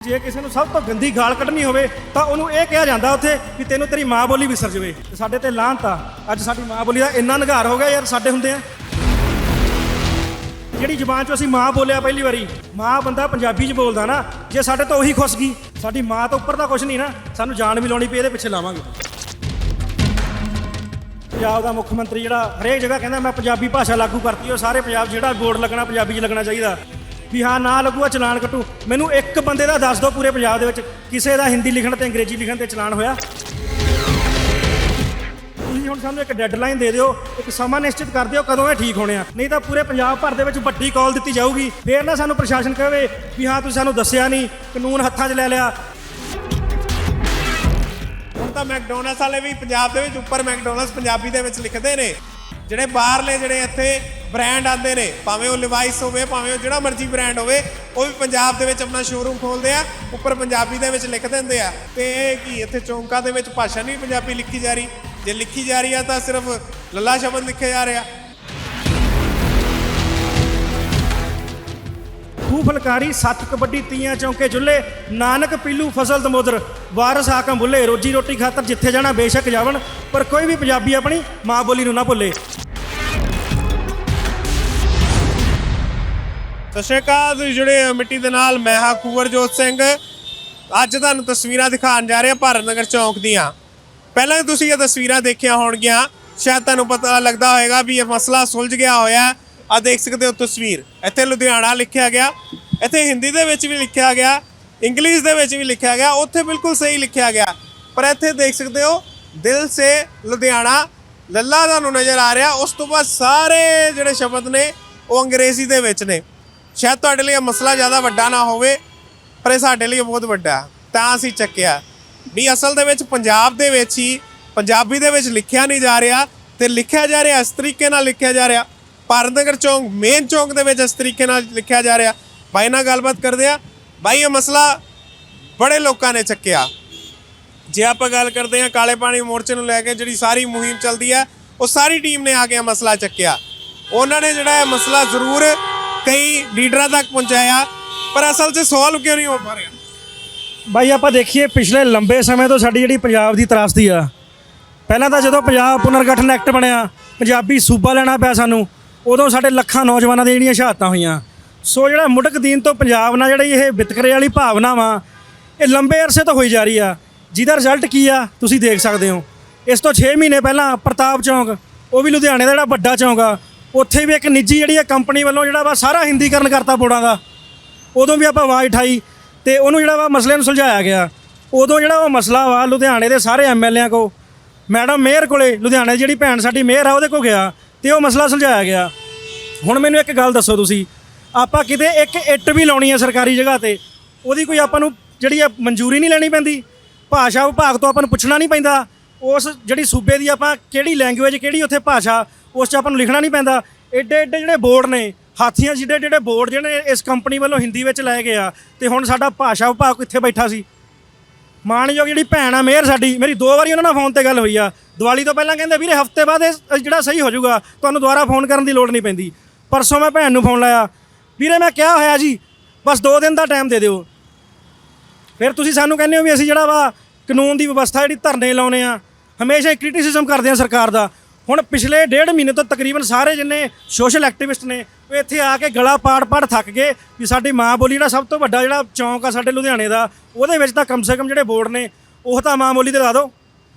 ਜੇ ਕਿਸੇ ਨੂੰ ਸਭ ਤੋਂ ਗੰਦੀ ਗਾਲ ਕੱਢਣੀ ਹੋਵੇ, ਤਾਂ ਉਹਨੂੰ ਇਹ ਕਿਹਾ ਜਾਂਦਾ ਉੱਥੇ ਵੀ ਤੈਨੂੰ ਤੇਰੀ ਮਾਂ ਬੋਲੀ ਵਿਸਰ ਜਵੇ। ਸਾਡੇ ਤੇ ਲਾਹਨਤ ਆ। ਅੱਜ ਸਾਡੀ ਮਾਂ ਬੋਲੀ ਦਾ ਇੰਨਾ ਨਿਘਾਰ ਹੋ ਗਿਆ ਯਾਰ, ਸਾਡੇ ਹੁੰਦੇ ਆ। ਜਿਹੜੀ ਜ਼ਬਾਨ 'ਚੋਂ ਅਸੀਂ ਮਾਂ ਬੋਲਿਆ ਪਹਿਲੀ ਵਾਰੀ, ਮਾਂ ਬੰਦਾ ਪੰਜਾਬੀ 'ਚ ਬੋਲਦਾ ਨਾ, ਜੇ ਸਾਡੇ ਤੋਂ ਉਹੀ ਖੁੱਸ ਗਈ, ਸਾਡੀ ਮਾਂ ਤੋਂ ਉੱਪਰ ਤਾਂ ਕੁਝ ਨਹੀਂ ਨਾ, ਸਾਨੂੰ ਜਾਨ ਵੀ ਲਾਉਣੀ ਪਈ, ਇਹਦੇ ਪਿੱਛੇ ਲਾਵਾਂਗੇ। ਪੰਜਾਬ ਦਾ ਮੁੱਖ ਮੰਤਰੀ ਜਿਹੜਾ ਹਰੇਕ ਜਗ੍ਹਾ ਕਹਿੰਦਾ ਮੈਂ ਪੰਜਾਬੀ ਭਾਸ਼ਾ ਲਾਗੂ ਕਰਤੀ, ਉਹ ਸਾਰੇ ਪੰਜਾਬ 'ਚ ਜਿਹੜਾ ਬੋਰਡ ਲੱਗਣਾ, ਪੰਜਾਬੀ 'ਚ ਲੱਗਣਾ ਚਾਹੀਦਾ। ਵੀ ਹਾਂ, ਨਾ ਲੱਗੂਗਾ ਚਲਾਨ ਕੱਟੂ। ਮੈਨੂੰ ਇੱਕ ਬੰਦੇ ਦਾ ਦੱਸ ਦਿਓ ਪੂਰੇ ਪੰਜਾਬ ਦੇ ਵਿੱਚ। ਕਿਸੇ ਦਾ ਹਿੰਦੀ ਲਿਖਣ ਤੇ ਅੰਗਰੇਜ਼ੀ ਲਿਖਣ ਤੇ ਚਲਾਨ ਹੋਇਆ? ਤੁਸੀਂ ਹੁਣ ਸਾਨੂੰ ਇੱਕ ਡੈਡਲਾਈਨ ਦੇ ਦਿਓ, ਇੱਕ ਸਮਾਂ ਨਿਸ਼ਚਿਤ ਕਰ ਦਿਓ ਕਦੋਂ ਇਹ ਠੀਕ ਹੋਣੇ ਆ। ਨਹੀਂ ਤਾਂ ਪੂਰੇ ਪੰਜਾਬ ਭਰ ਦੇ ਵਿੱਚ ਵੱਡੀ ਕਾਲ ਦਿੱਤੀ ਜਾਊਗੀ। ਫੇਰ ਨਾ ਸਾਨੂੰ ਪ੍ਰਸ਼ਾਸਨ ਕਹੇ ਵੀ ਹਾਂ, ਤੁਸੀਂ ਸਾਨੂੰ ਦੱਸਿਆ ਨਹੀਂ, ਕਾਨੂੰਨ ਹੱਥਾਂ 'ਚ ਲੈ ਲਿਆ। ਹੁਣ ਤਾਂ ਮੈਕਡੋਨਲਡਸ ਵਾਲੇ ਵੀ ਪੰਜਾਬ ਦੇ ਵਿੱਚ ਉੱਪਰ ਮੈਕਡੋਨਲਡਸ ਪੰਜਾਬੀ ਦੇ ਵਿੱਚ ਲਿਖਦੇ ਨੇ। ਜਿਹੜੇ ਬਾਹਰਲੇ ਜਿਹੜੇ ਇੱਥੇ ਬ੍ਰਾਂਡ ਆਉਂਦੇ ਨੇ, ਭਾਵੇਂ ਉਹ ਲਿਵਾਈਸ ਹੋਵੇ, ਭਾਵੇਂ ਉਹ ਜਿਹੜਾ ਮਰਜ਼ੀ ਬ੍ਰਾਂਡ ਹੋਵੇ, ਉਹ ਵੀ ਪੰਜਾਬ ਦੇ ਵਿੱਚ ਆਪਣਾ ਸ਼ੋਰੂਮ ਖੋਲਦੇ ਆ, ਉੱਪਰ ਪੰਜਾਬੀ ਦੇ ਵਿੱਚ ਲਿਖ ਦਿੰਦੇ ਆ। ਤੇ ਇਹ ਕੀ ਇੱਥੇ ਚੌਂਕਾਂ ਦੇ ਵਿੱਚ ਭਾਸ਼ਾ ਨਹੀਂ ਪੰਜਾਬੀ ਲਿਖੀ ਜਾ ਰਹੀ। ਜੇ ਲਿਖੀ ਜਾ ਰਹੀ ਆ ਤਾਂ ਸਿਰਫ ਲੱਲਾ ਸ਼ਬਦ ਲਿਖਿਆ ਜਾ ਰਿਹਾ। ਖੂਹ ਫਲਕਾਰੀ, ਸੱਤ ਕਬੱਡੀ, ਤੀਆਂ ਚੌਂਕੇ ਜੁੱਲੇ, ਨਾਨਕ ਪੀਲੂ ਫਸਲ ਦਮੋਦਰ ਵਾਰਸ ਹਾਕਮ ਬੁੱਲੇ ਰੋਜੀ ਰੋਟੀ ਖਾਤਰ ਜਿੱਥੇ ਜਾਣਾ ਬੇਸ਼ੱਕ ਜਾਵਣ, ਪਰ ਕੋਈ ਵੀ ਪੰਜਾਬੀ ਆਪਣੀ ਮਾਂ ਬੋਲੀ ਨੂੰ ਨਾ ਭੁੱਲੇ। ਸਤਿ ਸ਼੍ਰੀ ਅਕਾਲ, ਤੁਸੀਂ ਜੁੜੇ ਹੋ ਮਿੱਟੀ ਦੇ ਨਾਲ, ਮੈਂ ਹਾਂ ਕੁਵਰਜੋਤ ਸਿੰਘ। ਅੱਜ ਤੁਹਾਨੂੰ ਤਸਵੀਰਾਂ ਦਿਖਾਉਣ ਜਾ ਰਹੇ ਹਾਂ ਭਾਰਤ ਨਗਰ ਚੌਂਕ ਦੀਆਂ। ਪਹਿਲਾਂ ਤੁਸੀਂ ਇਹ ਤਸਵੀਰਾਂ ਦੇਖੀਆਂ ਹੋਣਗੀਆਂ, ਸ਼ਾਇਦ ਤੁਹਾਨੂੰ ਪਤਾ ਲੱਗਦਾ ਹੋਵੇਗਾ ਵੀ ਇਹ ਮਸਲਾ ਸੁਲਝ ਗਿਆ ਹੋਇਆ ਆ ਦੇਖ ਸਕਦੇ ਹੋ ਤਸਵੀਰ। ਇੱਥੇ ਲੁਧਿਆਣਾ ਲਿਖਿਆ ਗਿਆ, ਇੱਥੇ ਹਿੰਦੀ ਦੇ ਵਿੱਚ ਵੀ ਲਿਖਿਆ ਗਿਆ, ਇੰਗਲਿਸ਼ ਦੇ ਵਿੱਚ ਵੀ ਲਿਖਿਆ ਗਿਆ, ਉੱਥੇ ਬਿਲਕੁਲ ਸਹੀ ਲਿਖਿਆ ਗਿਆ। ਪਰ ਇੱਥੇ ਦੇਖ ਸਕਦੇ ਹੋ, ਦਿਲ ਸੇ ਲੁਧਿਆਣਾ, ਲੱਲਾ ਤੁਹਾਨੂੰ ਨਜ਼ਰ ਆ ਰਿਹਾ। ਉਸ ਤੋਂ ਬਾਅਦ ਸਾਰੇ ਜਿਹੜੇ ਸ਼ਬਦ ਨੇ, ਉਹ ਅੰਗਰੇਜ਼ੀ ਦੇ ਵਿੱਚ ਨੇ। ਸ਼ਾਇਦ ਤੁਹਾਡੇ ਲਈ ਇਹ ਮਸਲਾ ਜ਼ਿਆਦਾ ਵੱਡਾ ਨਾ ਹੋਵੇ, ਪਰ ਇਹ ਸਾਡੇ ਲਈ ਬਹੁਤ ਵੱਡਾ। ਤਾਂ ਅਸੀਂ ਚੱਕਿਆ। ਵੀ ਅਸਲ ਦੇ ਵਿੱਚ ਪੰਜਾਬ ਦੇ ਵਿੱਚ ਹੀ, ਪੰਜਾਬੀ ਦੇ ਵਿੱਚ ਲਿਖਿਆ ਨਹੀਂ ਜਾ ਰਿਹਾ ਤੇ ਲਿਖਿਆ ਜਾ ਰਿਹਾ, ਇਸ ਤਰੀਕੇ ਨਾਲ ਲਿਖਿਆ ਜਾ ਰਿਹਾ। ਭਾਰਤ ਨਗਰ ਚੌਂਕ, ਮੇਨ ਚੌਂਕ ਦੇ ਵਿੱਚ ਇਸ ਤਰੀਕੇ ਨਾਲ ਲਿਖਿਆ ਜਾ ਰਿਹਾ। ਬਾਈ ਨਾਲ ਗੱਲਬਾਤ ਕਰਦੇ ਆ ਬਾਈ, ਇਹ ਮਸਲਾ ਬੜੇ ਲੋਕਾਂ ਨੇ ਚੱਕਿਆ। ਜੇ ਆਪਾਂ ਗੱਲ ਕਰਦੇ ਹਾਂ ਕਾਲੇ ਪਾਣੀ ਮੋਰਚੇ ਨੂੰ ਲੈ ਕੇ, ਜਿਹੜੀ ਸਾਰੀ ਮੁਹਿੰਮ ਚੱਲਦੀ ਹੈ, ਉਹ ਸਾਰੀ ਟੀਮ ਨੇ ਆ ਕੇ ਇਹ ਮਸਲਾ ਚੱਕਿਆ। ਉਹਨਾਂ ਨੇ ਜਿਹੜਾ ਇਹ ਮਸਲਾ ਜ਼ਰੂਰ ਕਈ ਲੀਡਰਾਂ ਤੱਕ ਪਹੁੰਚਾਇਆ, ਪਰ ਅਸਲ 'ਚ ਸੋਲਵ ਕਿਉਂ ਨਹੀਂ ਹੋ ਪਾ ਰਿਹਾ? ਬਾਈ, ਆਪਾਂ ਦੇਖੀਏ, ਪਿਛਲੇ ਲੰਬੇ ਸਮੇਂ ਤੋਂ ਸਾਡੀ ਜਿਹੜੀ ਪੰਜਾਬ ਦੀ ਤਰਾਸਦੀ ਆ, ਪਹਿਲਾਂ ਤਾਂ ਜਦੋਂ ਪੰਜਾਬ ਪੁਨਰਗਠਨ ਐਕਟ ਬਣਿਆ, ਪੰਜਾਬੀ ਸੂਬਾ ਲੈਣਾ ਪਿਆ ਸਾਨੂੰ ਉਦੋਂ ਸਾਡੇ ਲੱਖਾਂ ਨੌਜਵਾਨਾਂ ਦੀਆਂ ਜਿਹੜੀਆਂ ਸ਼ਹਾਦਤਾਂ ਹੋਈਆਂ। ਸੋ ਜਿਹੜਾ ਮੁੱਢਕ ਤੋਂ ਪੰਜਾਬ ਨਾਲ ਜਿਹੜੀ ਇਹ ਵਿਤਕਰੇ ਵਾਲੀ ਭਾਵਨਾ ਵਾ, ਇਹ ਲੰਬੇ ਅਰਸੇ ਤੋਂ ਹੋਈ ਜਾ ਰਹੀ ਆ। ਜਿਹਦਾ ਰਿਜ਼ਲਟ ਕੀ ਆ, ਤੁਸੀਂ ਦੇਖ ਸਕਦੇ ਹੋ। ਇਸ ਤੋਂ 6 ਮਹੀਨੇ ਪਹਿਲਾਂ ਪ੍ਰਤਾਪ ਚੌਂਕ, ਉਹ ਵੀ ਲੁਧਿਆਣੇ ਦਾ ਜਿਹੜਾ ਵੱਡਾ ਚੌਂਕ ਆ, ਉੱਥੇ ਵੀ ਇੱਕ ਨਿੱਜੀ ਜਿਹੜੀ ਆ ਕੰਪਨੀ ਵੱਲੋਂ ਜਿਹੜਾ ਵਾ ਸਾਰਾ ਹਿੰਦੀਕਰਨ ਕਰਤਾ ਬੋਰਡਾਂ ਦਾ। ਉਦੋਂ ਵੀ ਆਪਾਂ ਆਵਾਜ਼ ਉਠਾਈ ਤੇ ਉਹਨੂੰ ਜਿਹੜਾ ਵਾ ਮਸਲੇ ਨੂੰ ਸੁਲਝਾਇਆ ਗਿਆ। ਉਦੋਂ ਜਿਹੜਾ ਉਹ ਮਸਲਾ ਵਾ ਲੁਧਿਆਣੇ ਦੇ ਸਾਰੇ ਐਮਐਲਏਆਂ ਕੋ, ਮੈਡਮ ਮੇਅਰ ਕੋਲੇ ਲੁਧਿਆਣੇ ਦੀ ਜਿਹੜੀ ਭੈਣ ਸਾਡੀ ਮੇਅਰ ਆ, ਉਹਦੇ ਕੋ ਗਿਆ। ਤੇ ਉਹ ਮਸਲਾ ਸੁਲਝਾਇਆ ਗਿਆ। ਹੁਣ ਮੈਨੂੰ ਇੱਕ ਗੱਲ ਦੱਸੋ ਤੁਸੀਂ। ਆਪਾਂ ਕਿਤੇ ਇੱਕ ਇੱਟ ਵੀ ਲਾਉਣੀ ਹੈ ਸਰਕਾਰੀ ਜਗ੍ਹਾ ਤੇ, ਉਹਦੀ ਕੋਈ ਆਪਾਂ ਨੂੰ ਜਿਹੜੀ ਆ ਮਨਜ਼ੂਰੀ ਨਹੀਂ ਲੈਣੀ ਪੈਂਦੀ। ਭਾਸ਼ਾ ਵਿਭਾਗ ਤੋਂ ਆਪਾਂ ਨੂੰ ਪੁੱਛਣਾ ਨਹੀਂ ਪੈਂਦਾ। ਉਸ ਜਿਹੜੀ ਸੂਬੇ ਦੀ ਆਪਾਂ ਕਿਹੜੀ ਲੈਂਗੁਏਜ ਕਿਹੜੀ ਉੱਥੇ ਭਾਸ਼ਾ, ਉਸ 'ਚ ਆਪਾਂ ਨੂੰ ਲਿਖਣਾ ਨਹੀਂ ਪੈਂਦਾ। ਏਡੇ ਏਡੇ ਜਿਹੜੇ ਬੋਰਡ ਨੇ, ਹਾਥੀਆਂ ਜਿਹੜੇ ਜਿਹੜੇ ਬੋਰਡ ਜਿਹੜੇ ਇਸ ਕੰਪਨੀ ਵੱਲੋਂ ਹਿੰਦੀ ਵਿੱਚ ਲਾਏ ਗਏ ਆ, ਤੇ ਹੁਣ ਸਾਡਾ ਭਾਸ਼ਾ ਵਿਭਾਗ ਕਿੱਥੇ ਬੈਠਾ ਸੀ? ਮਾਣਯੋਗ ਜਿਹੜੀ ਭੈਣ ਆ, ਮੇਅਰ ਸਾਡੀ, ਮੇਰੀ ਦੋ ਵਾਰੀ ਉਹਨਾਂ ਨਾਲ ਫੋਨ ਤੇ ਗੱਲ ਹੋਈ ਆ। ਦੀਵਾਲੀ ਤੋਂ ਪਹਿਲਾਂ ਕਹਿੰਦੇ, ਵੀਰੇ ਹਫ਼ਤੇ ਬਾਅਦ ਇਹ ਜਿਹੜਾ ਸਹੀ ਹੋ ਜਾਊਗਾ, ਤੁਹਾਨੂੰ ਦੁਬਾਰਾ ਫੋਨ ਕਰਨ ਦੀ ਲੋੜ ਨਹੀਂ ਪੈਂਦੀ। ਪਰਸੋਂ ਮੈਂ ਭੈਣ ਨੂੰ ਫੋਨ ਲਾਇਆ, ਵੀਰੇ ਮੈਂ ਕਿਹਾ ਹੋਇਆ ਜੀ, ਬਸ 2 ਦਿਨ ਦਾ ਟਾਈਮ ਦੇ ਦਿਓ। ਫਿਰ ਤੁਸੀਂ ਸਾਨੂੰ ਕਹਿੰਦੇ ਹੋ ਵੀ ਅਸੀਂ ਜਿਹੜਾ ਵਾ ਕਾਨੂੰਨ ਦੀ ਵਿਵਸਥਾ ਜਿਹੜੀ ਧਰਨੇ ਲਾਉਨੇ ਆ, ਹਮੇਸ਼ਾ ਕ੍ਰਿਟਿਸਿਜ਼ਮ ਕਰਦੇ ਆ ਸਰਕਾਰ ਦਾ। ਹੁਣ ਪਿਛਲੇ ਡੇਢ ਮਹੀਨੇ ਤੋਂ ਤਕਰੀਬਨ ਸਾਰੇ ਜਿੰਨੇ ਸੋਸ਼ਲ ਐਕਟਿਵਿਸਟ ਨੇ, ਉਹ ਇੱਥੇ ਆ ਕੇ ਗਲਾ ਪਾੜ ਪਾੜ ਥੱਕ ਗਏ ਵੀ ਸਾਡੀ ਮਾਂ ਬੋਲੀ ਜਿਹੜਾ ਸਭ ਤੋਂ ਵੱਡਾ ਜਿਹੜਾ ਚੌਂਕ ਆ ਸਾਡੇ ਲੁਧਿਆਣੇ ਦਾ, ਉਹਦੇ ਵਿੱਚ ਤਾਂ ਕਮ ਸੇ ਕਮ ਜਿਹੜੇ ਬੋਰਡ ਨੇ, ਉਹ ਤਾਂ ਮਾਂ ਬੋਲੀ ਤੇ ਲਾ ਦਿਓ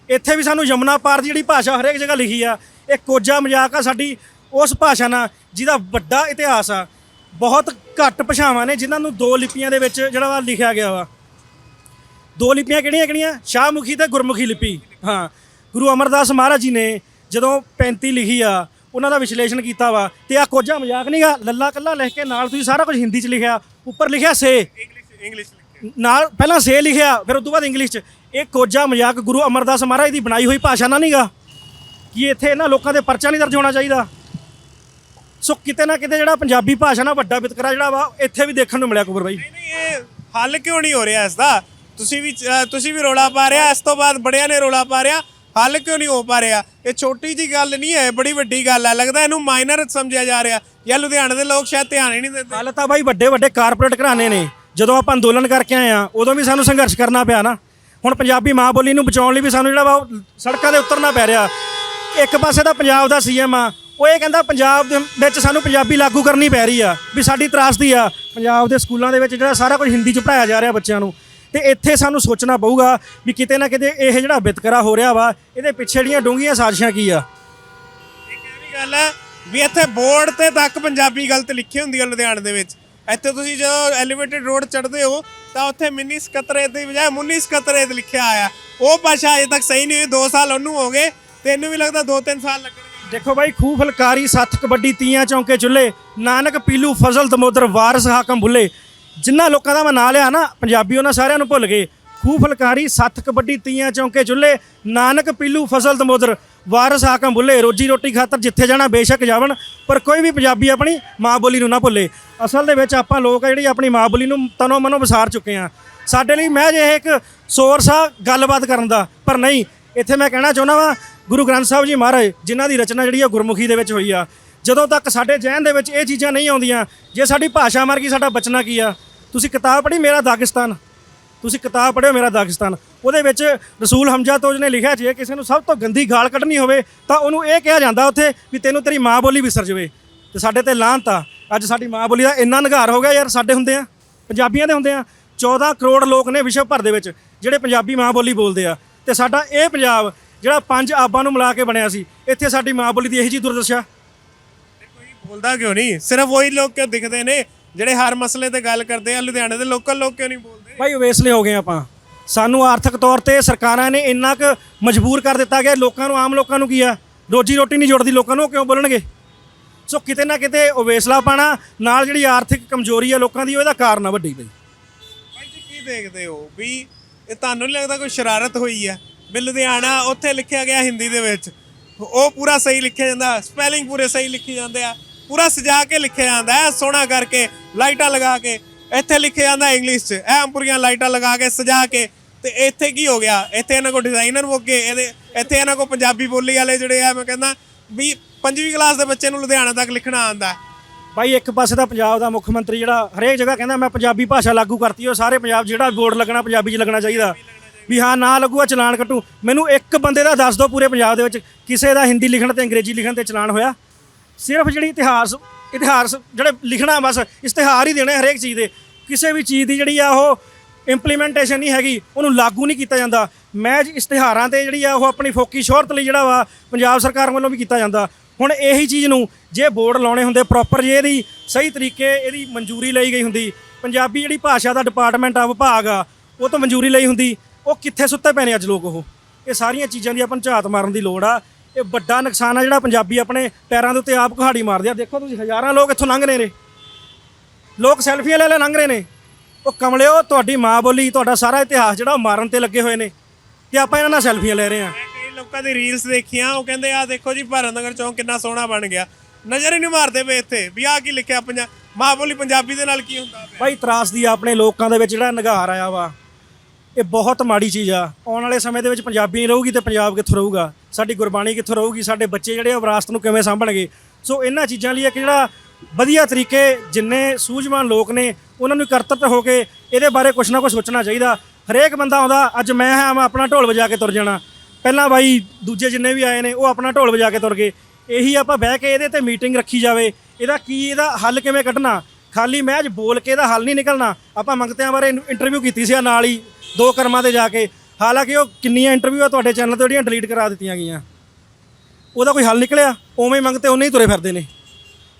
ਇੱਥੇ ਵੀ ਸਾਨੂੰ ਯਮੁਨਾ ਪਾਰ ਦੀ ਜਿਹੜੀ ਭਾਸ਼ਾ ਹਰੇਕ ਜਗ੍ਹਾ ਲਿਖੀ ਆ, ਇਹ ਕੋਜਾ ਮਜ਼ਾਕ ਆ ਸਾਡੀ ਉਸ ਭਾਸ਼ਾ ਨਾਲ, ਜਿਹਦਾ ਵੱਡਾ ਇਤਿਹਾਸ ਆ। ਬਹੁਤ ਘੱਟ ਭਾਸ਼ਾਵਾਂ ਨੇ ਜਿਨ੍ਹਾਂ ਨੂੰ ਦੋ ਲਿਪੀਆਂ ਦੇ ਵਿੱਚ ਜਿਹੜਾ ਵਾ ਲਿਖਿਆ ਗਿਆ ਵਾ। ਦੋ ਲਿਪੀਆਂ ਕਿਹੜੀਆਂ ਕਿਹੜੀਆਂ ਸ਼ਾਹਮੁਖੀ ਤੇ ਗੁਰਮੁਖੀ ਲਿਪੀ। ਹਾਂ, ਗੁਰੂ ਅਮਰਦਾਸ ਮਹਾਰਾਜ ਜੀ ਨੇ ਜਦੋਂ 35 ਲਿਖੀ ਆ ਉਹਨਾਂ ਦਾ ਵਿਸ਼ਲੇਸ਼ਣ ਕੀਤਾ ਵਾ ਤੇ ਆ ਕੋਝਾ ਮਜ਼ਾਕ ਨਹੀਂਗਾ ਲੱਲਾ ਕੱਲਾ ਲਿਖ ਕੇ ਨਾਲ ਤੁਸੀਂ ਸਾਰਾ ਕੁਝ ਹਿੰਦੀ ਚ ਲਿਖਿਆ ਉੱਪਰ ਲਿਖਿਆ ਸੇ। ਇੰਗਲਿਸ਼ ਇੰਗਲਿਸ਼ ਲਿਖਿਆ। ਨਾਲ ਪਹਿਲਾਂ ਸੇ ਲਿਖਿਆ ਫਿਰ ਉਸ ਤੋਂ ਬਾਅਦ ਇੰਗਲਿਸ਼ ਚ। ਇਹ ਕੋਝਾ ਮਜ਼ਾਕ ਗੁਰੂ ਅਮਰਦਾਸ ਮਹਾਰਾਜ ਦੀ ਬਣਾਈ ਹੋਈ ਭਾਸ਼ਾ ਨਾ ਨਹੀਂਗਾ ਕੀ ਇੱਥੇ ਇਹਨਾਂ ਲੋਕਾਂ ਦੇ ਪਰਚਾ ਨਹੀਂ ਦਰਜ ਹੋਣਾ ਚਾਹੀਦਾ? ਸੋ ਕਿਤੇ ਨਾ ਕਿਤੇ ਜਿਹੜਾ ਪੰਜਾਬੀ ਭਾਸ਼ਾ ਨਾਲ ਵੱਡਾ ਵਿਤਕਰਾ ਜਿਹੜਾ ਵਾ ਇੱਥੇ ਵੀ ਦੇਖਣ ਨੂੰ ਮਿਲਿਆ ਕੁਬਰ ਬਾਈ। ਨਹੀਂ ਨਹੀਂ ਇਹ ਹੱਲ ਕਿਉਂ ਨਹੀਂ ਹੋ ਰਿਹਾ ਇਸ ਦਾ? ਤੁਸੀਂ ਵੀ ਤੁਸੀਂ ਵੀ ਰੋਲਾ ਪਾ ਰਿਹਾ ਇਸ ਤੋਂ ਬਾਅਦ ਬੜਿਆਂ ਨੇ ਰੋਲਾ ਪਾ ਰਿਹਾ। ਹੱਲ ਕਿਉਂ ਨਹੀਂ ਹੋ ਪਾ ਰਿਹਾ? ਇਹ ਛੋਟੀ ਜੀ ਗੱਲ ਨਹੀਂ ਹੈ ਬੜੀ ਵੱਡੀ ਗੱਲ ਹੈ। ਲੱਗਦਾ ਇਹਨੂੰ ਮਾਈਨਰ ਸਮਝਿਆ ਜਾ ਰਿਹਾ। ਜਾਂ ਲੁਧਿਆਣੇ ਦੇ ਲੋਕ ਸ਼ਾਇਦ ਧਿਆਨ ਹੀ ਨਹੀਂ ਦਿੰਦੇ। ਹਾਲ ਤਾਂ ਬਾਈ ਵੱਡੇ ਵੱਡੇ ਕਾਰਪੋਰੇਟ ਘਰਾਣੇ ਨੇ। ਜਦੋਂ ਆਪਾਂ ਅੰਦੋਲਨ ਕਰਕੇ ਆਏ ਆ ਉਦੋਂ ਵੀ ਸਾਨੂੰ ਸੰਘਰਸ਼ ਕਰਨਾ ਪਿਆ ਨਾ। ਹੁਣ ਪੰਜਾਬੀ ਮਾਂ ਬੋਲੀ ਨੂੰ ਬਚਾਉਣ ਲਈ ਵੀ ਸਾਨੂੰ ਜਿਹੜਾ ਵਾ ਉਹ ਸੜਕਾਂ ਤੇ ਉਤਰਨਾ ਪੈ ਰਿਹਾ। ਇੱਕ ਪਾਸੇ ਦਾ ਪੰਜਾਬ ਦਾ ਸੀਐਮ ਆ। ਉਹ ਇਹ ਕਹਿੰਦਾ ਪੰਜਾਬ ਦੇ ਵਿੱਚ ਸਾਨੂੰ ਪੰਜਾਬੀ ਲਾਗੂ ਕਰਨੀ ਪੈ ਰਹੀ ਆ, ਵੀ ਸਾਡੀ ਤਰਾਸਦੀ ਆ। ਪੰਜਾਬ ਦੇ ਸਕੂਲਾਂ ਦੇ ਵਿੱਚ ਜਿਹੜਾ ਸਾਰਾ ਕੁਝ ਹਿੰਦੀ ਚ ਪੜਾਇਆ ਜਾ ਰਿਹਾ ਬੱਚਿਆਂ ਨੂੰ। ਤੇ ਇੱਥੇ ਸਾਨੂੰ ਸੋਚਣਾ ਪਊਗਾ ਵੀ ਕਿਤੇ ਨਾ ਕਿਤੇ ਇਹ ਜਿਹੜਾ ਵਿਤਕਰਾ ਹੋ ਰਿਹਾ ਵਾ ਇਹਦੇ ਪਿੱਛੇ ਜਿਹੜੀਆਂ ਡੂੰਘੀਆਂ ਸਾਜ਼ਿਸ਼ਾਂ ਕੀ ਆ? ਇਹ ਵੀ ਗੱਲ ਹੈ ਵੀ ਇੱਥੇ ਬੋਰਡ ਤੇ ਤੱਕ ਪੰਜਾਬੀ ਗਲਤ ਲਿਖੀ ਹੁੰਦੀ ਹੈ ਲੁਧਿਆਣੇ ਦੇ ਵਿੱਚ। ਇੱਥੇ ਤੁਸੀਂ ਜਦੋਂ ਐਲੀਵੇਟਡ ਰੋਡ ਚੜ੍ਹਦੇ ਹੋ ਤਾਂ ਉੱਥੇ ਮਿੰਨੀ ਸਕੱਤਰੇਤ ਦੀ ਬਜਾਏ ਮੁੰਨੀ ਸਕੱਤਰੇਤ ਲਿਖਿਆ ਆਇਆ। ਉਹ ਭਾਸ਼ਾ ਅਜੇ ਤੱਕ ਸਹੀ ਨਹੀਂ ਹੋਈ 2 ਸਾਲ ਉਹਨੂੰ ਹੋ ਗਏ। ਤੈਨੂੰ ਵੀ ਲੱਗਦਾ 2-3 ਸਾਲ ਲੱਗਣਗੇ। ਦੇਖੋ ਬਾਈ ਖੂਹ ਫਲਕਾਰੀ ਸੱਤ ਕਬੱਡੀ ਤੀਆਂ ਚੌਂਕੇ ਚੁੱਲੇ ਨਾਨਕ ਪੀਲੂ ਫਜ਼ਲ ਦਮੋਦਰ ਵਾਰਿਸ ਹਾਕਮ ਬੁੱਲੇ। ਜਿਨ੍ਹਾਂ ਲੋਕਾਂ ਦਾ ਮੈਂ ਨਾਂ ਲਿਆ ਨਾ, ਪੰਜਾਬੀ ਉਹਨਾਂ ਸਾਰਿਆਂ ਨੂੰ ਭੁੱਲ ਗਏ। ਖੂਹ ਫਲਕਾਰੀ, ਸੱਤ ਕਬੱਡੀ, ਤੀਆਂ ਚੌਂਕੇ ਚੁੱਲੇ ਨਾਨਕ, ਪੀਲੂ ਫਸਲ ਦਮੋਦਰ, ਵਾਰਸ ਹਾਕਮ ਬੁੱਲੇ, ਰੋਜੀ ਰੋਟੀ ਖਾਤਰ ਜਿੱਥੇ ਜਾਣਾ ਬੇਸ਼ੱਕ ਜਾਵਣ, ਪਰ ਕੋਈ ਵੀ ਪੰਜਾਬੀ ਆਪਣੀ ਮਾਂ ਬੋਲੀ ਨੂੰ ਨਾ ਭੁੱਲੇ। ਅਸਲ ਦੇ ਵਿੱਚ ਆਪਾਂ ਲੋਕ ਆ ਜਿਹੜੀ ਆਪਣੀ ਮਾਂ ਬੋਲੀ ਨੂੰ ਤਨੋ ਮਨੋ ਵਿਸਾਰ ਚੁੱਕੇ ਆ ਸਾਡੇ ਲਈ ਮੈਂ ਇਹ ਇੱਕ ਸੋਰਸ ਆ ਗੱਲਬਾਤ ਕਰਨ ਦਾ, ਪਰ ਨਹੀਂ, ਇੱਥੇ ਮੈਂ ਕਹਿਣਾ ਚਾਹੁੰਦਾ ਵਾਂ, ਗੁਰੂ ਗ੍ਰੰਥ ਸਾਹਿਬ ਜੀ ਮਹਾਰਾਜ, ਜਿਨ੍ਹਾਂ ਦੀ ਰਚਨਾ ਜਿਹੜੀ ਆ ਗੁਰਮੁਖੀ ਦੇ ਵਿੱਚ ਹੋਈ ਆ। ਜਦੋਂ ਤੱਕ ਸਾਡੇ ਜਹਿਨ ਦੇ ਵਿੱਚ ਇਹ ਚੀਜ਼ਾਂ ਨਹੀਂ ਆਉਂਦੀਆਂ, ਜੇ ਸਾਡੀ ਭਾਸ਼ਾ ਮਰ ਗਈ, ਸਾਡਾ ਬਚਣਾ ਕੀ ਆ? ਤੁਸੀਂ ਕਿਤਾਬ ਪੜ੍ਹੀ? ਮੇਰਾ ਦਾਗਿਸਤਾਨ। ਤੁਸੀਂ ਕਿਤਾਬ ਪੜ੍ਹਿਓ ਮੇਰਾ ਦਾਗਿਸਤਾਨ। ਉਹਦੇ ਵਿੱਚ ਰਸੂਲ ਹਮਜ਼ਾ ਤੋਜ ਨੇ ਲਿਖਿਆ ਜੇ ਕਿਸੇ ਨੂੰ ਸਭ ਤੋਂ ਗੰਦੀ ਗਾਲ ਕੱਢਣੀ ਹੋਵੇ, ਤਾਂ ਉਹਨੂੰ ਇਹ ਕਿਹਾ ਜਾਂਦਾ ਉੱਥੇ ਵੀ ਤੈਨੂੰ ਤੇਰੀ ਮਾਂ ਬੋਲੀ ਵਿਸਰ ਜਾਵੇ। ਤੇ ਸਾਡੇ ਤੇ ਲਾਹਨਤ ਆ। ਅੱਜ ਸਾਡੀ ਮਾਂ ਬੋਲੀ ਦਾ ਇੰਨਾ ਨਿਘਾਰ ਹੋ ਗਿਆ ਯਾਰ, ਸਾਡੇ ਹੁੰਦੇ ਆ, ਪੰਜਾਬੀਆਂ ਦੇ ਹੁੰਦੇ ਆ। 14 ਕਰੋੜ ਲੋਕ ਨੇ ਵਿਸ਼ਵ ਭਰ ਦੇ ਵਿੱਚ ਜਿਹੜੇ ਪੰਜਾਬੀ ਮਾਂ ਬੋਲੀ ਬੋਲਦੇ ਆ। ਤੇ ਸਾਡਾ ਇਹ ਪੰਜਾਬ, ਜਿਹੜਾ ਪੰਜ ਆਬਾਂ ਨੂੰ ਮਿਲਾ ਕੇ ਬਣਿਆ ਸੀ, ਇੱਥੇ ਸਾਡੀ ਮਾਂ ਬੋਲੀ ਦੀ ਇਹੀ ਜੀ ਦੁਰਦਸ਼ਾ। ਬੋਲਦਾ ਕਿਉਂ ਨਹੀਂ? ਸਿਰਫ ਉਹੀ ਲੋਕ ਕਿਉਂ ਦਿਖਦੇ ਨੇ ਜਿਹੜੇ ਹਰ ਮਸਲੇ ਤੇ ਗੱਲ ਕਰਦੇ ਆ ਲੁਧਿਆਣੇ ਦੇ ਲੋਕਲ ਲੋਕ ਕਿਉਂ ਨਹੀਂ ਬੋਲਦੇ? ਭਾਈ ਵੇਸਲੇ ਹੋ ਗਏ ਆਪਾਂ। ਸਾਨੂੰ ਆਰਥਿਕ ਤੌਰ ਤੇ ਸਰਕਾਰਾਂ ਨੇ ਇੰਨਾ ਕੁ ਮਜਬੂਰ ਕਰ ਦਿੱਤਾ ਗਿਆ ਲੋਕਾਂ ਨੂੰ ਆਮ ਲੋਕਾਂ ਨੂੰ ਕੀ ਆ? ਰੋਜੀ ਰੋਟੀ ਨਹੀਂ ਜੁੜਦੀ ਲੋਕਾਂ ਨੂੰ ਉਹ ਕਿਉਂ ਬੋਲਣਗੇ? ਸੋ ਕਿਤੇ ਨਾ ਕਿਤੇ ਉਹ ਵੇਸਲਾ ਪਾਣਾ ਨਾਲ ਜਿਹੜੀ ਆਰਥਿਕ ਕਮਜ਼ੋਰੀ ਆ ਲੋਕਾਂ ਦੀ ਉਹ ਇਹਦਾ ਕਾਰਨ ਆ ਵੱਡੀ ਬਈ। ਭਾਈ ਜੀ ਕੀ ਦੇਖਦੇ ਹੋ? ਵੀ ਇਹ ਤੁਹਾਨੂੰ ਨਹੀਂ ਲੱਗਦਾ ਕੋਈ ਸ਼ਰਾਰਤ ਹੋਈ ਹੈ ਵੀ ਲੁਧਿਆਣਾ ਉੱਥੇ ਲਿਖਿਆ ਗਿਆ ਹਿੰਦੀ ਦੇ ਵਿੱਚ। ਉਹ ਪੂਰਾ ਸਹੀ ਲਿਖਿਆ ਜਾਂਦਾ ਸਪੈਲਿੰਗ ਪੂਰੇ ਸਹੀ ਲਿਖੀ ਜਾਂਦੇ ਆ। ਪੂਰਾ ਸਜਾ ਕੇ ਲਿਖਿਆ ਜਾਂਦਾ ਹੈ, ਸੋਹਣਾ ਕਰਕੇ, ਲਾਈਟਾਂ ਲਗਾ ਕੇ। ਇੱਥੇ ਲਿਖਿਆ ਜਾਂਦਾ ਇੰਗਲਿਸ਼ 'ਚ ਐਂ ਪੂਰੀਆਂ ਲਾਈਟਾਂ ਲਗਾ ਕੇ, ਸਜਾ ਕੇ। ਤੇ ਇੱਥੇ ਕੀ ਹੋ ਗਿਆ? ਇੱਥੇ ਇਹਨਾਂ ਕੋਲ ਡਿਜ਼ਾਈਨਰ ਮੁੱਕ ਇਹਦੇ ਇੱਥੇ ਇਹਨਾਂ ਕੋਲ ਪੰਜਾਬੀ ਬੋਲੀ ਵਾਲੇ ਜਿਹੜੇ ਆ, ਮੈਂ ਕਹਿੰਦਾ ਵੀ ਪੰਜਵੀਂ ਕਲਾਸ ਦੇ ਬੱਚੇ ਨੂੰ ਲੁਧਿਆਣਾ ਤੱਕ ਲਿਖਣਾ ਆਉਂਦਾ ਹੈ। ਭਾਈ ਇੱਕ ਪਾਸੇ ਤਾਂ ਪੰਜਾਬ ਦਾ ਮੁੱਖ ਮੰਤਰੀ ਜਿਹੜਾ ਹਰੇਕ ਜਗ੍ਹਾ ਕਹਿੰਦਾ ਮੈਂ ਪੰਜਾਬੀ ਭਾਸ਼ਾ ਲਾਗੂ ਕਰਤੀ, ਉਹ ਸਾਰੇ ਪੰਜਾਬ 'ਚ ਜਿਹੜਾ ਬੋਰਡ ਲੱਗਣਾ ਪੰਜਾਬੀ 'ਚ ਲੱਗਣਾ ਚਾਹੀਦਾ। ਵੀ ਹਾਂ, ਨਾ ਲੱਗੂਗਾ ਚਲਾਨ ਕੱਟੂ। ਮੈਨੂੰ ਇੱਕ ਬੰਦੇ ਦਾ ਦੱਸ ਦਿਓ ਪੂਰੇ ਪੰਜਾਬ ਦੇ ਵਿੱਚ, ਕਿਸੇ ਦਾ ਹਿੰਦੀ ਲਿਖਣ ਤੇ ਅੰਗਰੇਜ਼ੀ ਲਿਖਣ ਤੇ ਚਲਾਨ ਹੋਇਆ? ਸਿਰਫ ਜਿਹੜੀ ਇਤਿਹਾਸ ਇਤਿਹਾਸ ਜਿਹੜੇ ਲਿਖਣਾ ਬਸ ਇਸ਼ਤਿਹਾਰ ਹੀ ਦੇਣੇ ਹਰੇਕ ਚੀਜ਼ ਦੇ। ਕਿਸੇ ਵੀ ਚੀਜ਼ ਦੀ ਜਿਹੜੀ ਆ ਉਹ ਇੰਪਲੀਮੈਂਟੇਸ਼ਨ ਨਹੀਂ ਹੈਗੀ, ਉਹਨੂੰ ਲਾਗੂ ਨਹੀਂ ਕੀਤਾ ਜਾਂਦਾ। ਮੈਜ ਇਸ਼ਤਿਹਾਰਾਂ ਤੇ ਜਿਹੜੀ ਆ ਉਹ ਆਪਣੀ ਫੋਕੀ ਸ਼ੋਹਰਤ ਲਈ ਜਿਹੜਾ ਵਾ ਪੰਜਾਬ ਸਰਕਾਰ ਵੱਲੋਂ ਵੀ ਕੀਤਾ ਜਾਂਦਾ। ਹੁਣ ਇਹੀ ਚੀਜ਼ ਨੂੰ ਜੇ ਬੋਰਡ ਲਾਉਣੇ ਹੁੰਦੇ ਪ੍ਰੋਪਰ ਜੇ ਇਹਦੀ ਸਹੀ ਤਰੀਕੇ ਇਹਦੀ ਮਨਜ਼ੂਰੀ ਲਈ ਗਈ ਹੁੰਦੀ। ਪੰਜਾਬੀ ਜਿਹੜੀ ਭਾਸ਼ਾ ਦਾ ਡਿਪਾਰਟਮੈਂਟ ਆ, ਵਿਭਾਗ ਆ, ਉਹ ਤੋਂ ਮਨਜ਼ੂਰੀ ਲਈ ਹੁੰਦੀ। ਉਹ ਕਿੱਥੇ ਸੁੱਤੇ ਪੈਣੇ ਅੱਜ ਲੋਕ ਉਹ? ਇਹ ਸਾਰੀਆਂ ਚੀਜ਼ਾਂ ਦੀ ਆਪਾਂ ਨੂੰ ਝਾਤ ਮਾਰਨ ਦੀ ਲੋੜ ਆ। ਇਹ ਵੱਡਾ ਨੁਕਸਾਨ ਆ ਜਿਹੜਾ ਪੰਜਾਬੀ ਆਪਣੇ ਪੈਰਾਂ ਦੇ ਉੱਤੇ ਆਪ ਕੁਹਾੜੀ ਮਾਰਦੇ ਆ। ਦੇਖੋ ਤੁਸੀਂ ਹਜ਼ਾਰਾਂ ਲੋਕ ਇੱਥੋਂ ਲੰਘ ਰਹੇ ਨੇ। ਲੋਕ ਸੈਲਫੀਆਂ ਲੈ ਲੈ ਲੰਘ ਰਹੇ ਨੇ। ਉਹ ਕਮਲਿਓ ਤੁਹਾਡੀ ਮਾਂ ਬੋਲੀ ਤੁਹਾਡਾ ਸਾਰਾ ਇਤਿਹਾਸ ਜਿਹੜਾ ਉਹ ਮਾਰਨ ਤੇ ਲੱਗੇ ਹੋਏ ਨੇ। ਤੇ ਆਪਾਂ ਇਹਨਾਂ ਨਾਲ ਸੈਲਫੀਆਂ ਲੈ ਰਹੇ ਆ ਕਈ ਲੋਕਾਂ ਦੀ ਰੀਲਸ ਦੇਖੀਆਂ ਉਹ ਕਹਿੰਦੇ ਆ ਦੇਖੋ ਜੀ ਭਾਰਤ ਨਗਰ ਚੌਂਕ ਕਿੰਨਾ ਸੋਹਣਾ ਬਣ ਗਿਆ। ਨਜ਼ਰ ਹੀ ਨਹੀਂ ਮਾਰਦੇ ਪਏ ਇੱਥੇ ਵੀ ਆ ਕੀ ਲਿਖਿਆ ਪੰਜਾ ਮਾਂ ਬੋਲੀ ਪੰਜਾਬੀ ਦੇ ਨਾਲ ਕੀ ਹੁੰਦਾ ਪਿਆ? ਭਾਈ ਤਰਾਸਦੀ ਆ ਆਪਣੇ ਲੋਕਾਂ ਦੇ ਵਿੱਚ ਜਿਹੜਾ ਨਿਗਾਰ ਆਇਆ ਵਾ। ਇਹ ਬਹੁਤ ਮਾੜੀ ਚੀਜ਼ ਆ। ਆਉਣ ਵਾਲੇ ਸਮੇਂ ਦੇ ਵਿੱਚ ਪੰਜਾਬੀ ਨਹੀਂ ਰਹੂਗੀ ਤੇ ਪੰਜਾਬ ਕਿੱਥੋਂ ਰਹੂਗਾ? ਸਾਡੀ ਗੁਰਬਾਣੀ ਕਿੱਥੋਂ ਰਹੂਗੀ? ਸਾਡੇ ਬੱਚੇ ਜਿਹੜੇ ਆ ਵਿਰਾਸਤ ਨੂੰ ਕਿਵੇਂ ਸਾਂਭਣਗੇ? ਸੋ ਇਹਨਾਂ ਚੀਜ਼ਾਂ ਲਈ ਇੱਕ ਜਿਹੜਾ ਵਧੀਆ ਤਰੀਕੇ ਜਿੰਨੇ ਸੂਝਵਾਨ ਲੋਕ ਨੇ, ਉਹਨਾਂ ਨੂੰ ਕਰਤੱਵ ਹੋ ਕੇ ਇਹਦੇ ਬਾਰੇ ਕੁਝ ਨਾ ਕੁਝ ਸੋਚਣਾ ਚਾਹੀਦਾ। ਹਰੇਕ ਬੰਦਾ ਆਉਂਦਾ, ਅੱਜ ਮੈਂ ਹਾਂ, ਮੈਂ ਆਪਣਾ ਢੋਲ ਵਜਾ ਕੇ ਤੁਰ ਜਾਣਾ। ਪਹਿਲਾਂ ਬਾਈ ਦੂਜੇ ਜਿੰਨੇ ਵੀ ਆਏ ਨੇ, ਉਹ ਆਪਣਾ ਢੋਲ ਵਜਾ ਕੇ ਤੁਰ ਗਏ। ਇਹੀ ਆਪਾਂ ਬਹਿ ਕੇ ਇਹਦੇ ਤੇ ਮੀਟਿੰਗ ਰੱਖੀ ਜਾਵੇ। ਇਹਦਾ ਕੀ, ਇਹਦਾ ਹੱਲ ਕਿਵੇਂ ਕੱਢਣਾ? ਖਾਲੀ ਮੈਂ ਅੱਜ ਬੋਲ ਕੇ ਇਹਦਾ ਹੱਲ ਨਹੀਂ ਨਿਕਲਣਾ। ਆਪਾਂ ਮੰਗਤਿਆਂ ਬਾਰੇ ਇੰਟਰਵਿਊ ਕੀਤੀ ਸੀ ਆ ਨਾਲ ਹੀ ਦੋ ਕਰਮਾਂ ਤੇ ਜਾ ਕੇ। ਹਾਲਾਂਕਿ ਉਹ ਕਿੰਨੀਆਂ ਇੰਟਰਵਿਊ ਆ ਤੁਹਾਡੇ ਚੈਨਲ ਤੇ ਜਿਹੜੀਆਂ ਡਿਲੀਟ ਕਰਾ ਦਿੱਤੀਆਂ ਗਈਆਂ। ਉਹਦਾ ਕੋਈ ਹੱਲ ਨਿਕਲਿਆ? ਉਵੇਂ ਹੀ ਮੰਗਤੇ ਉਨੇ ਹੀ ਤੁਰੇ ਫਿਰਦੇ ਨੇ।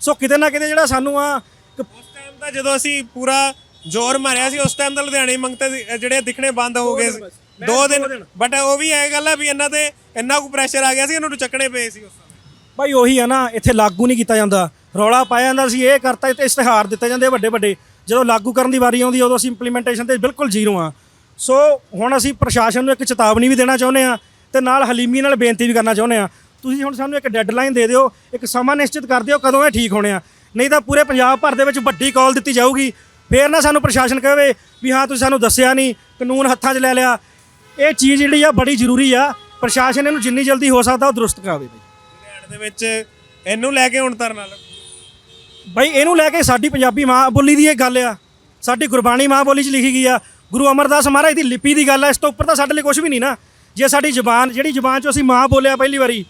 ਸੋ ਕਿਤੇ ਨਾ ਕਿਤੇ ਜਿਹੜਾ ਸਾਨੂੰ ਆ ਉਸ ਟਾਈਮ ਦਾ ਜਦੋਂ ਅਸੀਂ ਪੂਰਾ ਜ਼ੋਰ ਮਾਰਿਆ ਸੀ ਉਸ ਟਾਈਮ ਦਾ ਲੁਧਿਆਣੇ ਮੰਗਤੇ ਜਿਹੜੇ ਦਿਖਣੇ ਬੰਦ ਹੋ ਗਏ ਸੀ। ਦੋ ਦਿਨ ਬਟ ਉਹ ਵੀ ਇਹ ਗੱਲ ਹੈ ਵੀ ਇਹਨਾਂ ਤੇ ਇੰਨਾ ਕੁ ਪ੍ਰੈਸ਼ਰ ਆ ਗਿਆ ਸੀ ਇਹਨਾਂ ਨੂੰ ਚੱਕਣੇ ਪਏ ਸੀ ਉਸ ਭਾਈ ਉਹੀ ਆ ਨਾ ਇੱਥੇ ਲਾਗੂ ਨਹੀਂ ਕੀਤਾ ਜਾਂਦਾ। ਰੌਲਾ ਪਾਇਆ ਜਾਂਦਾ ਸੀ ਇਹ ਕਰਤਾ ਤੇ ਇਸ਼ਤਿਹਾਰ ਦਿੱਤੇ ਜਾਂਦੇ ਵੱਡੇ ਵੱਡੇ ਜਦੋਂ ਲਾਗੂ ਕਰਨ ਦੀ ਵਾਰੀ ਆਉਂਦੀ ਉਦੋਂ ਅਸੀਂ ਇੰਪਲੀਮੈਂਟੇਸ਼ਨ ਤੇ ਬਿਲਕੁਲ ਜ਼ੀਰੋ ਆ। ਸੋ ਹੁਣ ਅਸੀਂ ਪ੍ਰਸ਼ਾਸਨ ਨੂੰ ਇੱਕ ਚੇਤਾਵਨੀ ਵੀ ਦੇਣਾ ਚਾਹੁੰਦੇ ਆ ਤੇ ਨਾਲ ਹਲੀਮੀ ਨਾਲ ਬੇਨਤੀ ਵੀ ਕਰਨਾ ਚਾਹੁੰਦੇ ਆ ਤੁਸੀਂ ਹੁਣ ਸਾਨੂੰ ਇੱਕ ਡੈੱਡਲਾਈਨ ਦੇ ਦਿਓ ਇੱਕ ਸਮਾਂ ਨਿਸ਼ਚਿਤ ਕਰ ਦਿਓ ਕਦੋਂ ਇਹ ਠੀਕ ਹੋਣੇ ਆ। ਨਹੀਂ ਤਾਂ ਪੂਰੇ ਪੰਜਾਬ ਭਰ ਦੇ ਵਿੱਚ ਵੱਡੀ ਕਾਲ ਦਿੱਤੀ ਜਾਊਗੀ। ਫੇਰ ਨਾ ਸਾਨੂੰ ਪ੍ਰਸ਼ਾਸਨ ਕਹੇ ਵੀ ਹਾਂ ਤੁਸੀਂ ਸਾਨੂੰ ਦੱਸਿਆ ਨਹੀਂ ਕਾਨੂੰਨ ਹੱਥਾਂ 'ਚ ਲੈ ਲਿਆ। ਇਹ ਚੀਜ਼ ਜਿਹੜੀ ਆ ਬੜੀ ਜ਼ਰੂਰੀ ਆ। ਪ੍ਰਸ਼ਾਸਨ ਇਹਨੂੰ ਜਿੰਨੀ ਜਲਦੀ ਹੋ ਸਕਦਾ ਉਹ ਦਰੁਸਤ ਕਰਾਵੇ ਬਈ। ਲੁਧਿਆਣੇ ਦੇ ਵਿੱਚ ਇਹਨੂੰ ਲੈ ਕੇ ਹੁਣ ਧਰਨਾ ਲੱਗੂ ਭਾਈ ਇਹਨੂੰ ਲੈ ਕੇ ਸਾਡੀ ਪੰਜਾਬੀ ਮਾਂ ਬੋਲੀ ਦੀ ਇਹ ਗੱਲ ਆ। ਸਾਡੀ ਗੁਰਬਾਣੀ ਮਾਂ ਬੋਲੀ 'ਚ ਲਿਖੀ ਗਈ ਆ। ਗੁਰੂ ਅਮਰਦਾਸ ਮਹਾਰਾਜ ਦੀ ਲਿਪੀ ਦੀ ਗੱਲ ਆ ਇਸ ਤੋਂ ਉੱਪਰ ਤਾਂ ਸਾਡੇ ਲਈ ਕੁਝ ਵੀ ਨਹੀਂ ਨਾ। ਜੇ ਸਾਡੀ ਜ਼ੁਬਾਨ ਜਿਹੜੀ ਜ਼ੁਬਾਨ 'ਚੋਂ ਅਸੀਂ ਮਾਂ ਬੋਲਿਆ ਪਹਿਲੀ ਵਾਰੀ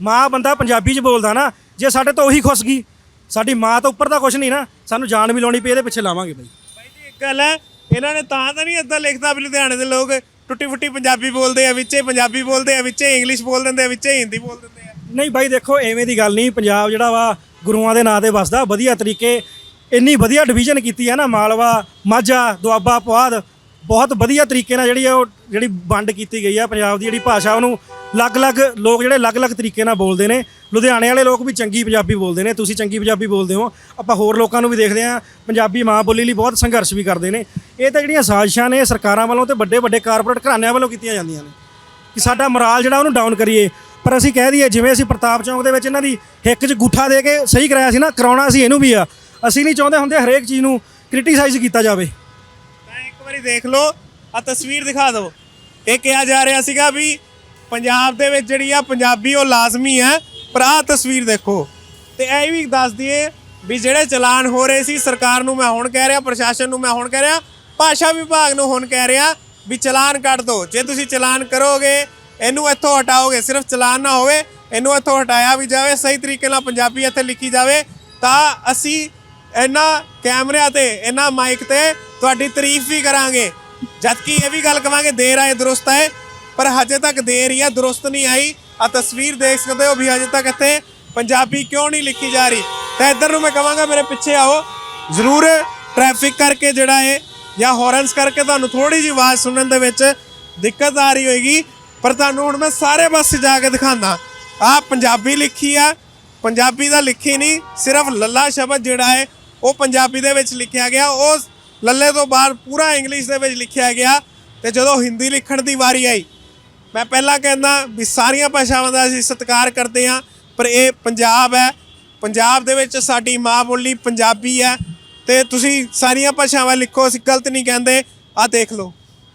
ਮਾਂ ਬੰਦਾ ਪੰਜਾਬੀ 'ਚ ਬੋਲਦਾ ਨਾ ਜੇ ਸਾਡੇ ਤੋਂ ਉਹੀ ਖੁੱਸ ਗਈ ਸਾਡੀ ਮਾਂ ਤੋਂ ਉੱਪਰ ਤਾਂ ਕੁਝ ਨਹੀਂ ਨਾ ਸਾਨੂੰ ਜਾਨ ਵੀ ਲਾਉਣੀ ਪਈ ਇਹਦੇ ਪਿੱਛੇ ਲਾਵਾਂਗੇ ਬਾਈ। ਬਾਈ ਜੀ ਇੱਕ ਗੱਲ ਹੈ ਇਹਨਾਂ ਨੇ ਤਾਂ ਤਾਂ ਨਹੀਂ ਇਦਾਂ ਲਿਖਦਾ ਵੀ ਲੁਧਿਆਣੇ ਦੇ ਲੋਕ ਟੁੱਟੀ ਫੁੱਟੀ ਪੰਜਾਬੀ ਬੋਲਦੇ ਆ ਵਿੱਚੇ ਪੰਜਾਬੀ ਬੋਲਦੇ ਆ ਵਿੱਚੇ ਇੰਗਲਿਸ਼ ਬੋਲ ਦਿੰਦੇ ਆ ਵਿੱਚੇ ਹਿੰਦੀ ਬੋਲ ਦਿੰਦੇ ਆ। ਨਹੀਂ ਬਾਈ ਦੇਖੋ ਐਵੇਂ ਦੀ ਗੱਲ ਨਹੀਂ ਪੰਜਾਬ ਜਿਹੜਾ ਵਾ ਗੁਰੂਆਂ ਦੇ ਨਾਂ ਤੇ ਵਸਦਾ ਵਧੀਆ ਤਰੀਕੇ ਇੰਨੀ ਵਧੀਆ ਡਿਵੀਜ਼ਨ ਕੀਤੀ ਹੈ ਨਾ ਮਾਲਵਾ ਮਾਝਾ ਦੁਆਬਾ ਪੁਆਧ ਬਹੁਤ ਵਧੀਆ ਤਰੀਕੇ ਨਾਲ ਜਿਹੜੀ ਆ ਉਹ ਜਿਹੜੀ ਵੰਡ ਕੀਤੀ ਗਈ ਆ ਪੰਜਾਬ ਦੀ ਜਿਹੜੀ ਭਾਸ਼ਾ, ਉਹਨੂੰ ਅਲੱਗ-ਅਲੱਗ ਲੋਕ ਜਿਹੜੇ ਅਲੱਗ-ਅਲੱਗ ਤਰੀਕੇ ਨਾਲ ਬੋਲਦੇ ਨੇ। ਲੁਧਿਆਣੇ ਵਾਲੇ ਲੋਕ ਵੀ ਚੰਗੀ ਪੰਜਾਬੀ ਬੋਲਦੇ ਨੇ, ਤੁਸੀਂ ਚੰਗੀ ਪੰਜਾਬੀ ਬੋਲਦੇ ਹੋ। ਆਪਾਂ ਹੋਰ ਲੋਕਾਂ ਨੂੰ ਵੀ ਦੇਖਦੇ ਆ ਪੰਜਾਬੀ ਮਾਂ ਬੋਲੀ ਲਈ ਬਹੁਤ ਸੰਘਰਸ਼ ਵੀ ਕਰਦੇ ਨੇ। ਇਹ ਤਾਂ ਜਿਹੜੀਆਂ ਸਾਜ਼ਿਸ਼ਾਂ ਨੇ, ਸਰਕਾਰਾਂ ਵੱਲੋਂ ਤੇ ਵੱਡੇ ਵੱਡੇ ਕਾਰਪੋਰੇਟ ਘਰਾਣਿਆਂ ਵੱਲੋਂ ਕੀਤੀਆਂ ਜਾਂਦੀਆਂ ਨੇ ਕਿ ਸਾਡਾ ਮੋਰਾਲ ਜਿਹੜਾ ਉਹਨੂੰ ਡਾਊਨ ਕਰੀਏ। ਪਰ ਅਸੀਂ ਕਹਿ ਦਈਏ, ਜਿਵੇਂ ਅਸੀਂ ਪ੍ਰਤਾਪ ਚੌਂਕ ਦੇ ਵਿੱਚ ਇਹਨਾਂ ਦੀ ਹਿੱਕ 'ਚ ਗੁੱਠਾ ਦੇ ਕੇ ਸਹੀ ਕਰਾਇਆ ਸੀ ਨਾ, ਕਰਾਉਣਾ ਸੀ ਇਹਨੂੰ ਵੀ ਆ। ਅਸੀਂ ਨਹੀਂ ਚਾਹੁੰਦੇ ਹੁੰਦੇ ਹਰੇਕ ਚੀਜ਼ ਨੂੰ ਕ੍ਰਿਟੀਸਾਈਜ਼ ਕੀਤਾ ਜਾਵੇ। ਵਾਰੀ ਦੇਖ ਲਓ ਆ ਤਸਵੀਰ ਦਿਖਾ ਦਿਓ। ਇਹ ਕਿਹਾ ਜਾ ਰਿਹਾ ਸੀਗਾ ਵੀ ਪੰਜਾਬ ਦੇ ਵਿੱਚ ਜਿਹੜੀ ਆ ਪੰਜਾਬੀ ਉਹ ਲਾਜ਼ਮੀ ਹੈ। ਪਰ ਆਹ ਤਸਵੀਰ ਦੇਖੋ, ਤੇ ਇਹ ਵੀ ਦੱਸ ਦਈਏ ਵੀ ਜਿਹੜੇ ਚਲਾਨ ਹੋ ਰਹੇ ਸੀ, ਸਰਕਾਰ ਨੂੰ ਮੈਂ ਹੁਣ ਕਹਿ ਰਿਹਾ, ਪ੍ਰਸ਼ਾਸਨ ਨੂੰ ਮੈਂ ਹੁਣ ਕਹਿ ਰਿਹਾ, ਭਾਸ਼ਾ ਵਿਭਾਗ ਨੂੰ ਹੁਣ ਕਹਿ ਰਿਹਾ ਵੀ ਚਲਾਨ ਕੱਢ ਦਿਓ। ਜੇ ਤੁਸੀਂ ਚਲਾਨ ਕਰੋਗੇ, ਇਹਨੂੰ ਇੱਥੋਂ ਹਟਾਓਗੇ, ਸਿਰਫ ਚਲਾਨ ਨਾ ਹੋਵੇ, ਇਹਨੂੰ ਇੱਥੋਂ ਹਟਾਇਆ ਵੀ ਜਾਵੇ, ਸਹੀ ਤਰੀਕੇ ਨਾਲ ਪੰਜਾਬੀ ਇੱਥੇ ਲਿਖੀ ਜਾਵੇ, ਤਾਂ ਅਸੀਂ ਇਹਨਾਂ ਕੈਮਰਿਆਂ ਤੇ, ਇਹਨਾਂ ਮਾਈਕ ਤੇ ਤੁਹਾਡੀ ਤਾਰੀਫ ਵੀ ਕਰਾਂਗੇ। ਜਦ ਕਿ ਇਹ ਵੀ ਗੱਲ ਕਵਾਂਗੇ, ਦੇਰ ਆਏ ਦਰੁਸਤ ਆਏ ਪਰ ਹਜੇ ਤੱਕ ਦੇਰ ਹੀ ਆ, ਦਰੁਸਤ ਨਹੀਂ ਆਈ। ਆ ਤਸਵੀਰ ਦੇਖ ਸਕਦੇ ਹੋ ਵੀ ਹਜੇ ਤੱਕ ਇੱਥੇ ਪੰਜਾਬੀ ਕਿਉਂ ਨਹੀਂ ਲਿਖੀ ਜਾ ਰਹੀ। ਤਾਂ ਇੱਧਰ ਨੂੰ ਮੈਂ ਕਵਾਂਗਾ, ਮੇਰੇ ਪਿੱਛੇ ਆਓ। ਜ਼ਰੂਰ ਟ੍ਰੈਫਿਕ ਕਰਕੇ ਜਿਹੜਾ ਹੈ ਜਾਂ ਹੌਰਨਸ ਕਰਕੇ ਤੁਹਾਨੂੰ ਥੋੜੀ ਜਿਹੀ ਆਵਾਜ਼ ਸੁਣਨ ਦੇ ਵਿੱਚ ਦਿੱਕਤ ਆ ਰਹੀ ਹੋਏਗੀ। ਪਰ ਤੁਹਾਨੂੰ ਹੁਣ ਮੈਂ ਸਾਰੇ ਪਾਸੇ ਜਾ ਕੇ ਦਿਖਾਉਂਦਾ। ਆ ਪੰਜਾਬੀ ਲਿਖੀ ਆ, ਪੰਜਾਬੀ ਦਾ ਲਿਖੀ ਨਹੀਂ, ਸਿਰਫ ਲੱਲਾ ਸ਼ਬਦ ਜਿਹੜਾ ਹੈ, ਉਹ ਪੰਜਾਬੀ ਦੇ ਵਿੱਚ ਲਿਖਿਆ ਗਿਆ। ਉਹ ਲੱਲੇ ਤੋਂ ਬਾਹਰ ਪੂਰਾ ਇੰਗਲਿਸ਼ ਦੇ ਵਿੱਚ ਲਿਖਿਆ ਗਿਆ ਤੇ ਜਦੋਂ ਹਿੰਦੀ ਲਿਖਣ ਦੀ ਵਾਰੀ ਆਈ, ਮੈਂ ਪਹਿਲਾਂ ਕਹਿੰਦਾ ਵੀ ਸਾਰੀਆਂ ਭਾਸ਼ਾਵਾਂ ਦਾ ਅਸੀਂ ਸਤਿਕਾਰ ਕਰਦੇ ਹਾਂ, ਪਰ ਇਹ ਪੰਜਾਬ ਹੈ। ਪੰਜਾਬ ਦੇ ਵਿੱਚ ਸਾਡੀ ਮਾਂ ਬੋਲੀ ਪੰਜਾਬੀ ਹੈ ਤੇ ਤੁਸੀਂ ਸਾਰੀਆਂ ਭਾਸ਼ਾਵਾਂ ਲਿਖੋ, ਅਸੀਂ ਗਲਤ ਨਹੀਂ ਕਹਿੰਦੇ। ਆਹ ਦੇਖ ਲਓ,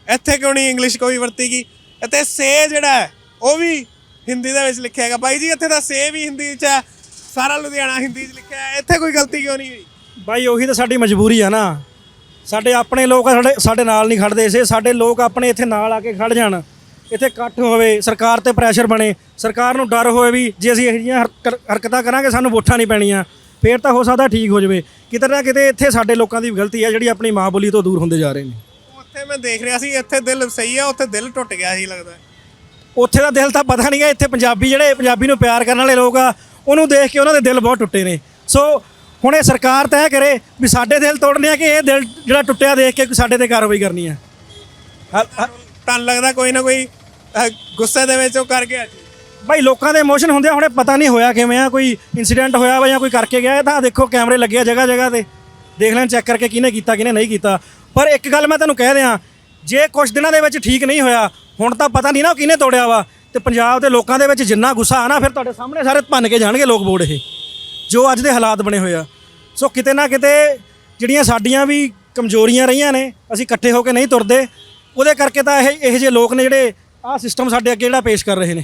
ਇੱਥੇ ਕਿਉਂ ਨਹੀਂ ਇੰਗਲਿਸ਼ ਕੋਈ ਵਰਤੀ ਗਈ? ਅਤੇ ਸੇ ਜਿਹੜਾ ਹੈ, ਉਹ ਵੀ ਹਿੰਦੀ ਦੇ ਵਿੱਚ ਲਿਖਿਆ ਹੈਗਾ। ਬਾਈ ਜੀ, ਇੱਥੇ ਦਾ ਸੇ ਵੀ ਹਿੰਦੀ 'ਚ ਹੈ, ਸਾਰਾ ਲੁਧਿਆਣਾ ਹਿੰਦੀ 'ਚ ਲਿਖਿਆ ਹੈ, ਇੱਥੇ ਕੋਈ ਗਲਤੀ ਕਿਉਂ ਨਹੀਂ ਹੋਈ? ਬਾਈ ਉਹੀ ਤਾਂ ਸਾਡੀ ਮਜਬੂਰੀ ਹੈ ਨਾ। ਸਾਡੇ ਆਪਣੇ ਲੋਕ ਆ, ਸਾਡੇ ਸਾਡੇ ਨਾਲ ਨਹੀਂ ਖੜਦੇ ਇਸੇ। ਸਾਡੇ ਲੋਕ ਆਪਣੇ ਇੱਥੇ ਨਾਲ ਆ ਕੇ ਖੜ ਜਾਣ। ਇੱਥੇ ਇਕੱਠ ਹੋਵੇ ਸਰਕਾਰ ਤੇ ਪ੍ਰੈਸ਼ਰ ਬਣੇ। ਸਰਕਾਰ ਨੂੰ ਡਰ ਹੋਵੇ ਵੀ ਜੇ ਅਸੀਂ ਇਹੋ ਜਿਹੀਆਂ ਹਰਕ- ਹਰਕਤਾਂ ਕਰਾਂਗੇ ਸਾਨੂੰ ਵੋਟਾਂ ਨਹੀਂ ਪੈਣੀਆਂ। ਫੇਰ ਤਾਂ ਹੋ ਸਕਦਾ ਠੀਕ ਹੋ ਜਾਵੇ। ਕਿਤੇ ਨਾ ਕਿਤੇ ਇੱਥੇ ਸਾਡੇ ਲੋਕਾਂ ਦੀ ਵੀ ਗਲਤੀ ਹੈ ਜਿਹੜੀ ਆਪਣੀ ਮਾਂ ਬੋਲੀ ਤੋਂ ਦੂਰ ਹੁੰਦੇ ਜਾ ਰਹੇ ਨੇ। ਉੱਥੇ ਮੈਂ ਦੇਖ ਰਿਹਾ ਸੀ ਇੱਥੇ ਦਿਲ ਸਹੀ ਆ ਉੱਥੇ ਦਿਲ ਟੁੱਟ ਗਿਆ ਸੀ ਲੱਗਦਾ। ਉੱਥੇ ਦਾ ਦਿਲ ਤਾਂ ਪਤਾ ਨਹੀਂ ਹੈ ਇੱਥੇ ਪੰਜਾਬੀ ਜਿਹੜੇ ਪੰਜਾਬੀ ਨੂੰ ਪਿਆਰ ਕਰਨ ਵਾਲੇ ਲੋਕ ਆ ਉਹਨੂੰ ਦੇਖ ਕੇ ਉਹਨਾਂ ਦੇ ਦਿਲ ਬਹੁਤ ਟੁੱਟੇ ਨੇ। ਸੋ ਹੁਣ ਇਹ ਸਰਕਾਰ ਤੈਅ ਕਰੇ ਵੀ ਸਾਡੇ ਦਿਲ ਤੋੜਨੇ ਆ ਕਿ ਇਹ ਦਿਲ ਜਿਹੜਾ ਟੁੱਟਿਆ ਦੇਖ ਕੇ ਸਾਡੇ ਤੇ ਕਾਰਵਾਈ ਕਰਨੀ ਆ ਹ- ਤੁਹਾਨੂੰ ਲੱਗਦਾ ਕੋਈ ਨਾ ਕੋਈ ਅਹ, ਗੁੱਸੇ ਦੇ ਵਿੱਚ ਉਹ ਕਰ ਗਿਆ? ਜੀ ਭਾਈ ਲੋਕਾਂ ਦੇ ਇਮੋਸ਼ਨ ਹੁੰਦੇ ਆ ਹੁਣੇ ਪਤਾ ਨਹੀਂ ਹੋਇਆ ਕਿਵੇਂ ਆ ਕੋਈ ਇਨਸੀਡੈਂਟ ਹੋਇਆ ਵਾ ਜਾਂ ਕੋਈ ਕਰਕੇ ਗਿਆ ਇਹ ਤਾਂ ਦੇਖੋ ਕੈਮਰੇ ਲੱਗੇ ਆ ਜਗ੍ਹਾ ਜਗ੍ਹਾ ਤੇ। ਦੇਖ ਲੈਣ ਚੈੱਕ ਕਰਕੇ ਕਿਹਨੇ ਕੀਤਾ ਕਿਹਨੇ ਨਹੀਂ ਕੀਤਾ। ਪਰ ਇੱਕ ਗੱਲ ਮੈਂ ਤੁਹਾਨੂੰ ਕਹਿ ਦਿਆਂ ਜੇ ਕੁਝ ਦਿਨਾਂ ਦੇ ਵਿੱਚ ਠੀਕ ਨਹੀਂ ਹੋਇਆ ਹੁਣ ਤਾਂ ਪਤਾ ਨਹੀਂ ਨਾ ਉਹ ਕਿਹਨੇ ਤੋੜਿਆ ਵਾ। ਤੇ ਪੰਜਾਬ ਦੇ ਲੋਕਾਂ ਦੇ ਵਿੱਚ ਜਿੰਨਾ ਗੁੱਸਾ ਆ ਨਾ ਫਿਰ ਤੁਹਾਡੇ ਸਾਹਮਣੇ ਸਾਰੇ ਭੰਨ ਕੇ ਜਾਣਗੇ ਲੋਕ ਬੋਰਡ ਇਹ। ਜੋ ਅੱਜ ਦੇ ਹਾਲਾਤ ਬਣੇ ਹੋਏ ਆ। ਸੋ ਕਿਤੇ ਨਾ ਕਿਤੇ ਜਿਹੜੀਆਂ ਸਾਡੀਆਂ ਵੀ ਕਮਜ਼ੋਰੀਆਂ ਰਹੀਆਂ ਨੇ ਅਸੀਂ ਇਕੱਠੇ ਹੋ ਕੇ ਨਹੀਂ ਤੁਰਦੇ। ਉਹਦੇ ਕਰਕੇ ਤਾਂ ਇਹ ਇਹੋ ਜਿਹੇ ਲੋਕ ਨੇ ਜਿਹੜੇ ਆਹ ਸਿਸਟਮ ਸਾਡੇ ਅੱਗੇ ਜਿਹੜਾ ਪੇਸ਼ ਕਰ ਰਹੇ ਨੇ।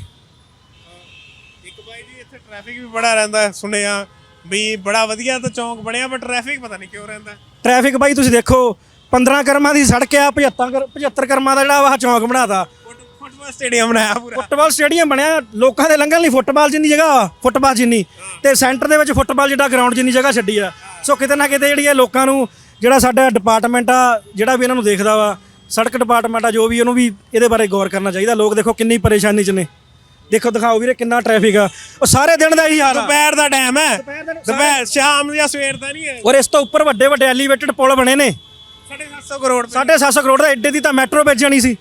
ਇੱਕ ਬਾਈ ਜੀ ਇੱਥੇ ਟ੍ਰੈਫਿਕ ਵੀ ਬੜਾ ਰਹਿੰਦਾ ਸੁਣਿਆ। ਵੀ ਬੜਾ ਵਧੀਆ ਤਾਂ ਚੌਂਕ ਬਣਿਆ ਪਰ ਟ੍ਰੈਫਿਕ ਪਤਾ ਨਹੀਂ ਕਿਉਂ ਰਹਿੰਦਾ। ਟ੍ਰੈਫਿਕ ਬਾਈ ਤੁਸੀਂ ਦੇਖੋ 15 ਕਰਮਾਂ ਦੀ ਸੜਕ ਆ 75 ਕਰ- 75 ਕਰਮਾਂ ਦਾ ਜਿਹੜਾ ਵਾ ਚੌਂਕ ਬਣਾਤਾ। ਫੁੱਟਬਾਲ ਸਟੇਡੀਅਮ ਬਣਾਇਆ ਪੂਰਾ। ਫੁੱਟਬਾਲ ਸਟੇਡੀਅਮ ਬਣਿਆ ਲੋਕਾਂ ਦੇ ਲੰਘਣ ਲਈ ਫੁੱਟਬਾਲ ਜਿੰਨੀ ਜਗ੍ਹਾ ਫੁੱਟਬਾਲ ਜਿੰਨੀ। ਤੇ ਸੈਂਟਰ ਦੇ ਵਿੱਚ ਫੁੱਟਬਾਲ ਜਿੱਡਾ ਗਰਾਊਂਡ ਜਿੰਨੀ ਜਗ੍ਹਾ ਛੱਡੀ ਆ। ਸੋ ਕਿਤੇ ਨਾ ਕਿਤੇ ਜਿਹੜੀ ਇਹ ਲੋਕਾਂ ਨੂੰ ਜਿਹੜਾ ਸਾਡਾ ਡਿਪਾਰਟਮੈਂਟ ਆ ਜਿਹੜਾ ਵੀ ਇਹਨਾਂ ਨੂੰ ਦੇਖਦਾ ਵਾ ਸੜਕ ਡਿਪਾਰਟਮੈਂਟ ਆ ਜੋ ਵੀ ਉਹਨੂੰ ਵੀ ਇਹਦੇ ਬਾਰੇ ਗੌਰ ਕਰਨਾ ਚਾਹੀਦਾ। ਲੋਕ ਦੇਖੋ ਕਿੰਨੀ ਪਰੇਸ਼ਾਨੀ 'ਚ ਨੇ। ਦੇਖੋ ਦਿਖਾਓ ਵੀਰੇ ਕਿੰਨਾ ਟ੍ਰੈਫਿਕ ਆ। ਉਹ ਸਾਰੇ ਦਿਨ ਦਾ ਇਹੀ ਹਾਲ ਆ। ਦੁਪਹਿਰ ਦਾ ਟਾਈਮ ਹੈ। ਦੁਪਹਿਰ ਸ਼ਾਮ ਜਾਂ ਸਵੇਰ ਦਾ ਨਹੀਂ ਹੈ। ਔਰ ਇਸ ਤੋਂ ਉੱਪਰ ਵੱਡੇ ਵੱਡੇ ਐਲੀਵੇਟਡ ਪੁਲ ਬਣੇ ਨੇ। 750 ਕਰੋੜ ਦਾ 750 ਕਰੋੜ ਦਾ ਐਡੇ ਦੀ ਤਾਂ ਮੈਟਰੋ ਵੇਚ ਜਾਣੀ ਸੀ।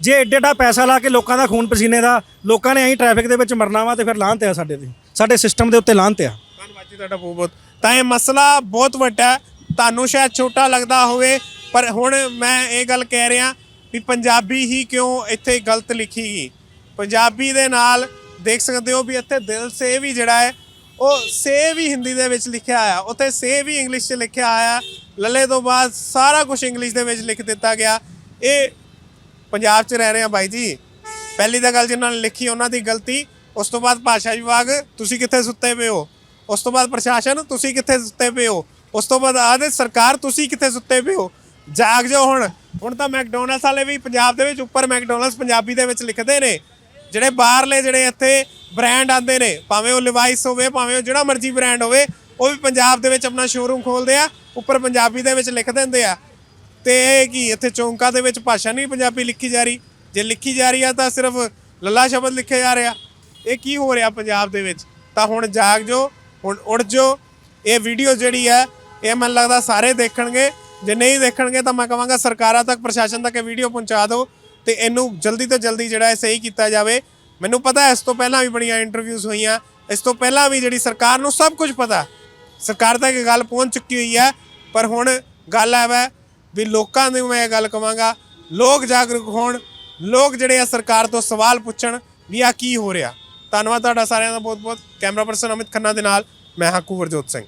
ਜੇ ਐਡੇ ਐਡਾ ਪੈਸਾ ਲਾ ਕੇ ਲੋਕਾਂ ਦਾ ਖੂਨ ਪਸੀਨੇ ਦਾ, ਲੋਕਾਂ ਨੇ ਐਂ ਟ੍ਰੈਫਿਕ ਦੇ ਵਿੱਚ ਮਰਨਾ ਵਾ ਤੇ ਫਿਰ ਲਾਹਨਤ ਆ ਸਾਡੇ ਤੇ। ਸਾਡੇ ਸਿਸਟਮ ਦੇ ਉੱਤੇ ਲਾਹਨਤ ਆ। ਧੰਨਵਾਦ ਜੀ ਤੁਹਾਡਾ ਬਹੁਤ ਬਹੁਤ। ਤਾਂ ਇਹ ਮਸਲਾ ਬਹੁਤ ਵੱਡਾ ਹੈ। ਤੁਹਾਨੂੰ ਸ਼ਾਇਦ ਛੋਟਾ ਲੱਗਦਾ ਹੋਵੇ, ਪਰ ਹੁਣ ਮੈਂ ਇਹ ਗੱਲ ਕਹਿ ਰਿਹਾ ਵੀ ਪੰਜਾਬੀ ਹੀ ਕਿਉਂ ਇੱਥੇ ਗਲਤ ਲਿਖੀ ਗਈ? ਪੰਜਾਬੀ ਦੇ ਨਾਲ ਦੇਖ ਸਕਦੇ ਹੋ ਵੀ ਇੱਥੇ ਦਿਲ ਸੇ ਵੀ ਜਿਹੜਾ ਹੈ, ਉਹ ਸੇ ਵੀ ਹਿੰਦੀ ਦੇ ਵਿੱਚ ਲਿਖਿਆ ਆਇਆ ਉੱਥੇ ਸੇ ਵੀ ਇੰਗਲਿਸ਼ 'ਚ ਲਿਖਿਆ ਆਇਆ ਲੱਲੇ ਤੋਂ ਬਾਅਦ ਸਾਰਾ ਕੁਝ ਇੰਗਲਿਸ਼ ਦੇ ਵਿੱਚ ਲਿਖ ਦਿੱਤਾ ਗਿਆ। ਇਹ ਪੰਜਾਬ 'ਚ ਰਹਿ ਰਹੇ ਆ ਬਾਈ ਜੀ। ਪਹਿਲੀ ਤਾਂ ਗੱਲ ਜਿਨ੍ਹਾਂ ਨੇ ਲਿਖੀ ਉਹਨਾਂ ਦੀ ਗਲਤੀ, ਉਸ ਤੋਂ ਬਾਅਦ ਭਾਸ਼ਾ ਵਿਭਾਗ, ਤੁਸੀਂ ਕਿੱਥੇ ਸੁੱਤੇ ਪਏ ਹੋ? ਉਸ ਤੋਂ ਬਾਅਦ ਪ੍ਰਸ਼ਾਸਨ, ਤੁਸੀਂ ਕਿੱਥੇ ਸੁੱਤੇ ਪਏ ਹੋ? ਉਸ ਤੋਂ ਬਾਅਦ ਆਦੇ ਸਰਕਾਰ, ਤੁਸੀਂ ਕਿੱਥੇ ਸੁੱਤੇ ਪਏ ਹੋ? ਜਾਗ ਜਾਓ ਹੁਣ। ਹੁਣ ਤਾਂ ਮੈਕਡੋਨਲਡਸ ਵਾਲੇ ਵੀ ਪੰਜਾਬ ਦੇ ਵਿੱਚ ਉੱਪਰ ਮੈਕਡੋਨਲਡਸ ਪੰਜਾਬੀ ਦੇ ਵਿੱਚ ਲਿਖਦੇ ਨੇ। ਜਿਹੜੇ ਬਾਹਰਲੇ ਜਿਹੜੇ ਇੱਥੇ ਬ੍ਰਾਂਡ ਆਉਂਦੇ ਨੇ, ਭਾਵੇਂ ਉਹ ਲਿਵਾਈਸ ਹੋਵੇ, ਭਾਵੇਂ ਉਹ ਜਿਹੜਾ ਮਰਜ਼ੀ ਬ੍ਰਾਂਡ ਹੋਵੇ, ਉਹ ਵੀ ਪੰਜਾਬ ਦੇ ਵਿੱਚ ਆਪਣਾ ਸ਼ੋਰੂਮ ਖੋਲਦੇ ਆ, ਉੱਪਰ ਪੰਜਾਬੀ ਦੇ ਵਿੱਚ ਲਿਖ ਦਿੰਦੇ ਆ। ਤੇ ਇਹ ਕੀ ਇੱਥੇ ਚੌਂਕਾਂ ਦੇ ਵਿੱਚ ਭਾਸ਼ਾ ਨਹੀਂ ਪੰਜਾਬੀ ਲਿਖੀ ਜਾ ਰਹੀ। ਜੇ ਲਿਖੀ ਜਾ ਰਹੀ ਆ ਤਾਂ ਸਿਰਫ ਲੱਲਾ ਸ਼ਬਦ ਲਿਖਿਆ ਜਾ ਰਿਹਾ। ਇਹ ਕੀ ਹੋ ਰਿਹਾ ਪੰਜਾਬ ਦੇ ਵਿੱਚ? ਤਾਂ ਹੁਣ ਜਾਗ ਜੋ ਹੁਣ ਉੱਠ ਜੋ ਇਹ ਵੀਡੀਓ ਜਿਹੜੀ ਹੈ, ਇਹ ਮੈਨੂੰ ਲੱਗਦਾ ਸਾਰੇ ਦੇਖਣਗੇ। ਜੇ ਨਹੀਂ ਦੇਖਣਗੇ ਤਾਂ ਮੈਂ ਕਹਾਂਗਾ ਸਰਕਾਰਾਂ ਤੱਕ, ਪ੍ਰਸ਼ਾਸਨ ਤੱਕ ਇਹ ਵੀਡੀਓ ਪਹੁੰਚਾ ਦਿਓ ਤੇ ਇਹਨੂੰ ਜਲਦੀ ਤੋਂ ਜਲਦੀ ਜਿਹੜਾ ਹੈ ਸਹੀ ਕੀਤਾ ਜਾਵੇ। ਮੈਨੂੰ ਪਤਾ ਇਸ ਤੋਂ ਪਹਿਲਾਂ ਵੀ ਬੜੀਆਂ ਇੰਟਰਵਿਊਜ਼ ਹੋਈਆਂ। ਇਸ ਤੋਂ ਪਹਿਲਾਂ ਵੀ ਜਿਹੜੀ ਸਰਕਾਰ ਨੂੰ ਸਭ ਕੁਝ ਪਤਾ। ਸਰਕਾਰ ਤੱਕ ਇਹ ਗੱਲ ਪਹੁੰਚ ਚੁੱਕੀ ਹੋਈ ਹੈ, ਪਰ ਹੁਣ ਗੱਲ ਹੈ ਵੈ ਵੀ ਲੋਕਾਂ ਨੂੰ ਮੈਂ ਇਹ ਗੱਲ ਕਵਾਂਗਾ, ਲੋਕ ਜਾਗਰੂਕ ਹੋਣ, ਲੋਕ ਜਿਹੜੇ ਆ ਸਰਕਾਰ ਤੋਂ ਸਵਾਲ ਪੁੱਛਣ ਵੀ ਆ ਕੀ ਹੋ ਰਿਹਾ। ਧੰਨਵਾਦ ਤੁਹਾਡਾ ਸਾਰਿਆਂ ਦਾ ਬਹੁਤ ਬਹੁਤ ਕੈਮਰਾ ਪਰਸਨ ਅਮਿਤ ਖੰਨਾ ਦੇ ਨਾਲ, ਮੈਂ ਹਾਂ ਕੁਵਰਜੋਤ ਸਿੰਘ।